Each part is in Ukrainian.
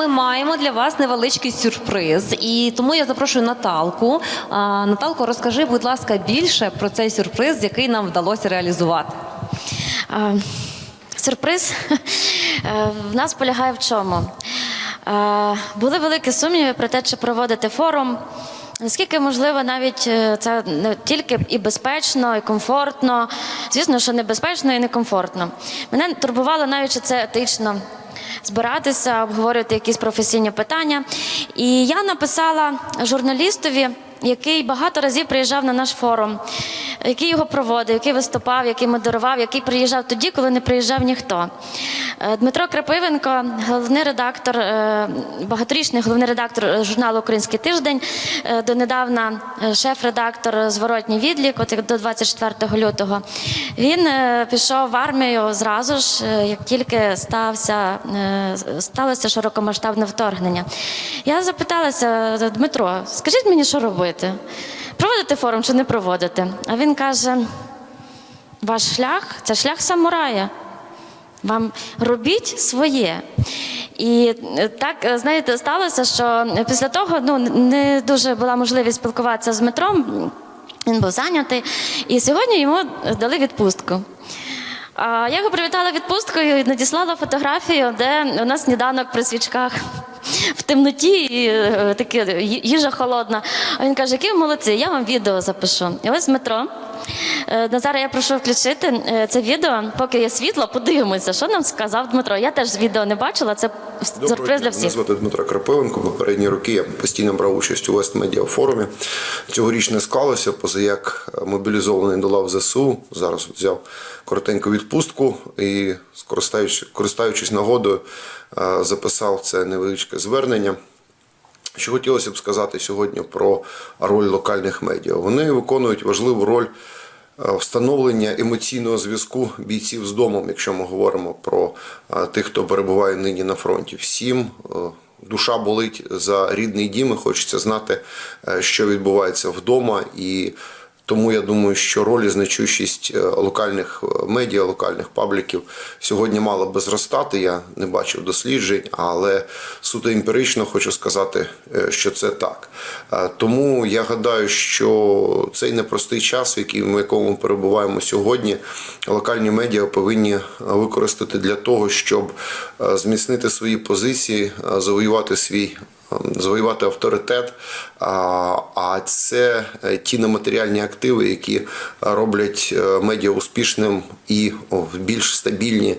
ми маємо для вас невеличкий сюрприз, і тому я запрошую Наталку. А, Наталко, розкажи, будь ласка, більше про цей сюрприз, який нам вдалося реалізувати. Е, Сюрприз е, в нас полягає в чому? Е, Були великі сумніви про те, чи проводити форум. Наскільки можливо, навіть е, це не тільки і безпечно, і комфортно. Звісно, що небезпечно і некомфортно. Мене турбувало навіть, чи це етично збиратися, обговорювати якісь професійні питання. І я написала журналістові, який багато разів приїжджав на наш форум, який його проводив, який виступав, який модерував, який приїжджав тоді, коли не приїжджав ніхто. Е, Дмитро Крапивенко, головний редактор, е, багаторічний головний редактор е, журналу Український тиждень, донедавна шеф-редактор Зворотній відлік, от до 24 лютого. Він пішов в армію зразу ж, як тільки стався, сталося широкомасштабне вторгнення. Я запиталася Дмитро, скажіть мені, що робити? Проводити форум чи не проводити? А він каже: ваш шлях це шлях самурая. Вам робіть своє. І е, так, е, знаєте, сталося, що після того ну, не дуже була можливість спілкуватися з Дмитром. Він був зайнятий, і сьогодні йому дали відпустку. Я його привітала відпусткою і надіслала фотографію, де у нас сніданок при свічках в темноті, і е, таке їжа холодна. А він каже, які ви молодці, я вам відео запишу. І ось Дмитро. Е, Назара, я прошу включити е, це відео, поки є світло, подивимося, що нам сказав Дмитро. Я теж відео не бачила, це сюрприз для Мене звати Дмитро Крапивенко. Попередні роки я постійно брав участь у Вест Медіа форумі. Цьогоріч не склалося, поза як мобілізований до лав ЗСУ. Зараз взяв коротеньку відпустку і, користуючись нагодою, записав це невеличке звернення. Що хотілося б сказати сьогодні про роль локальних медіа. Вони виконують важливу роль е, встановлення емоційного зв'язку бійців з домом, якщо ми говоримо про е, тих, хто перебуває нині на фронті. Всім е, душа болить за рідний дім і хочеться знати, що відбувається вдома. І тому я думаю, що роль і значущість е, локальних е, медіа, локальних пабліків сьогодні мала би зростати. Я не бачив досліджень, але суто емпірично хочу сказати, е, що це так. Тому я гадаю, що цей непростий час, в якому ми перебуваємо сьогодні, локальні медіа повинні використати для того, щоб зміцнити свої позиції, завоювати свій завоювати авторитет. А це е, ті нематеріальні активи, які роблять е, медіа успішним і в більш стабільні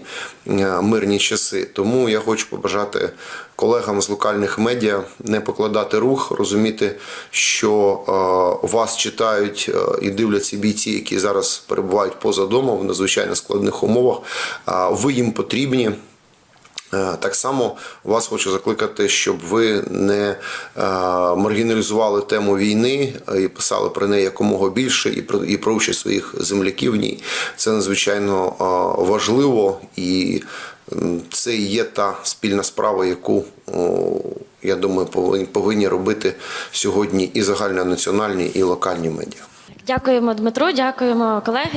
е, мирні часи. Тому я хочу побажати колегам з локальних медіа не покладати рух, розуміти, що вас читають і дивляться бійці, які зараз перебувають поза домом в надзвичайно складних умовах. Ви їм потрібні. Е, Так само вас хочу закликати, щоб ви не е, маргіналізували тему війни е, і писали про неї якомога більше, і про і про участь своїх земляків в ній. Це надзвичайно важливо, і це є та спільна справа, яку я думаю, повинні, робити сьогодні і загальнонаціональні, і локальні медіа. Дякуємо Дмитру, дякуємо колеги.